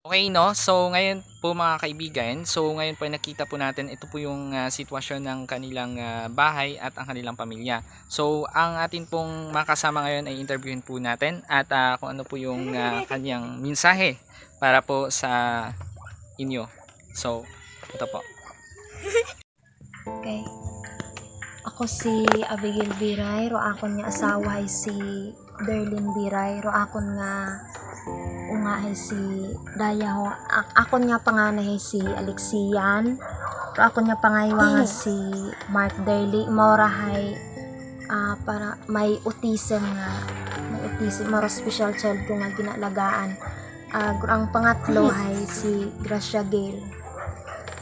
Okay, no? So, ngayon po mga kaibigan, so ngayon po nakita po natin, ito po yung ah, sitwasyon ng kanilang ah, bahay at ang kanilang pamilya. So, ang atin pong makasama ngayon ay interviewin po natin at ah, kung ano po yung ah, kanyang mensahe para po sa inyo. So, ito po. Okay. Ako si Abigail Biray, ro akon nga asawa ay si Berlin Biray, ro akon nga unga ay si Daya ho. A- akon nga panganay ay si Alexian. Ro akon nga pangaywa nga si Mark Derly. Mora hay ah, para may autism nga may autism maro special child ko nga ginalagaan. Ah, ang pangatlo ay si Gracia Gale.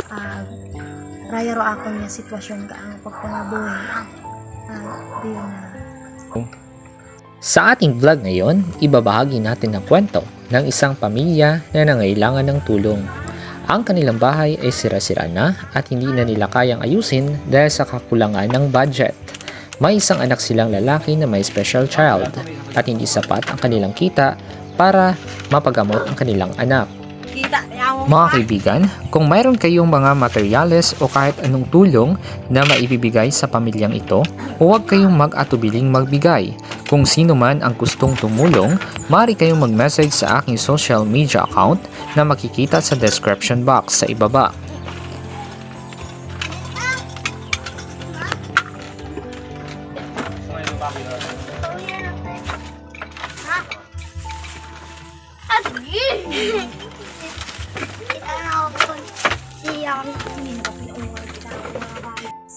Ah, raya ro akon nga sitwasyon ka ang pagpangabuhi. Ah, diyan na. Sa ating vlog ngayon, ibabahagi natin ang kwento ng isang pamilya na nangailangan ng tulong. Ang kanilang bahay ay sira-sira na at hindi na nila kayang ayusin dahil sa kakulangan ng budget. May isang anak silang lalaki na may special child at hindi sapat ang kanilang kita para mapagamot ang kanilang anak. Mga kaibigan, kung mayroon kayong mga materyales o kahit anong tulong na maibibigay sa pamilyang ito, huwag kayong mag-atubiling magbigay. Kung sino man ang gustong tumulong, maaari kayong mag-message sa aking social media account na makikita sa description box sa ibaba.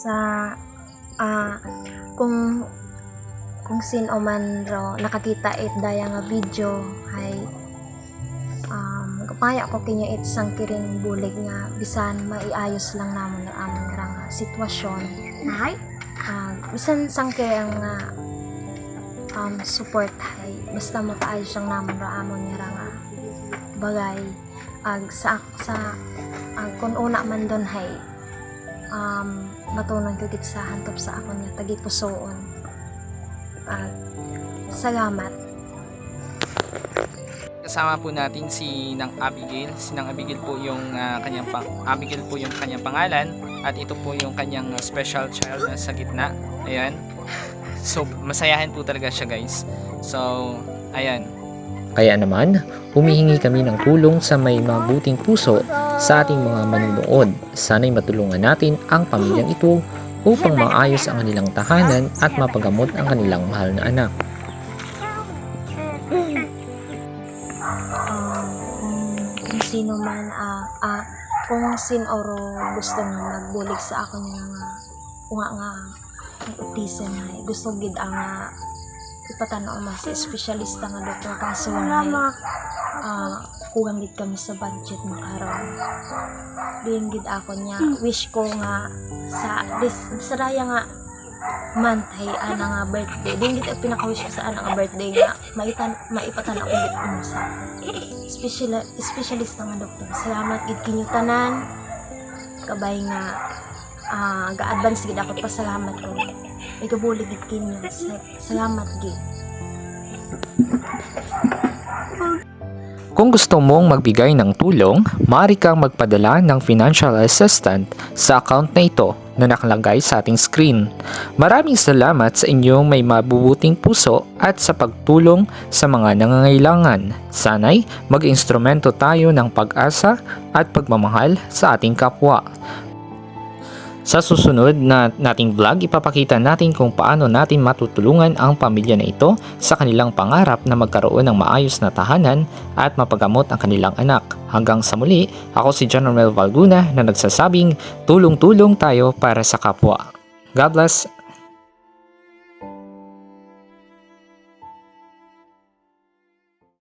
sa ah kung kung sino man ro nakakita it daya nga video hay um kapaya ko kinya it sang kiring bulig nga bisan maiayos lang namon nga amon nga nga sitwasyon. Hay Ah, bisan sang kirang nga um, support hay basta makaayos lang namon ra amon nga nga bagay. Ag sa sa ang kung una man don hay um, matunan ko gid sa hantop sa akon nga tagipusoon. At salamat. Kasama po natin si Nang Abigail. Si Nang Abigail po yung ah, kanyang pang Abigail po yung kanyang pangalan at ito po yung kanyang ah, special child na sa gitna. Ayan. So masayahin po talaga siya, guys. So, ayan. Kaya naman, humihingi kami ng tulong sa may mabuting puso sa ating mga manunood. Sana'y matulungan natin ang pamilyang ito upang maayos ang kanilang tahanan at mapagamot ang kanilang mahal na anak. Um, kung, sino man ah ah, kung sin oro gusto nga magbulig sa akon nga nga nga nga ang autism ay gusto gid ang nga ipatanaw ma si espesyalista nga doktor kaso nga ah kulang gid kami sa budget makaron diin gid ako niya. Wish ko nga sa this sa raya nga month ay ana nga birthday. Din gid pinaka-wish ko sa ana nga birthday nga maitan maipatanaw ko gid ano sa special specialista nga doktor. Salamat gid kinyo tanan. Kabay nga ah ga-advance gid ako pasalamat ko. Ikabulig gid kinyo. Sa- salamat gid Kung gusto mong magbigay ng tulong, maaari kang magpadala ng financial assistant sa account na ito na nakalagay sa ating screen. Maraming salamat sa inyong may mabubuting puso at sa pagtulong sa mga nangangailangan. Sana'y mag-instrumento tayo ng pag-asa at pagmamahal sa ating kapwa. Sa susunod na nating vlog, ipapakita natin kung paano natin matutulungan ang pamilya na ito sa kanilang pangarap na magkaroon ng maayos na tahanan at mapagamot ang kanilang anak. Hanggang sa muli, ako si John Romel Valguna na nagsasabing tulong-tulong tayo para sa kapwa. God bless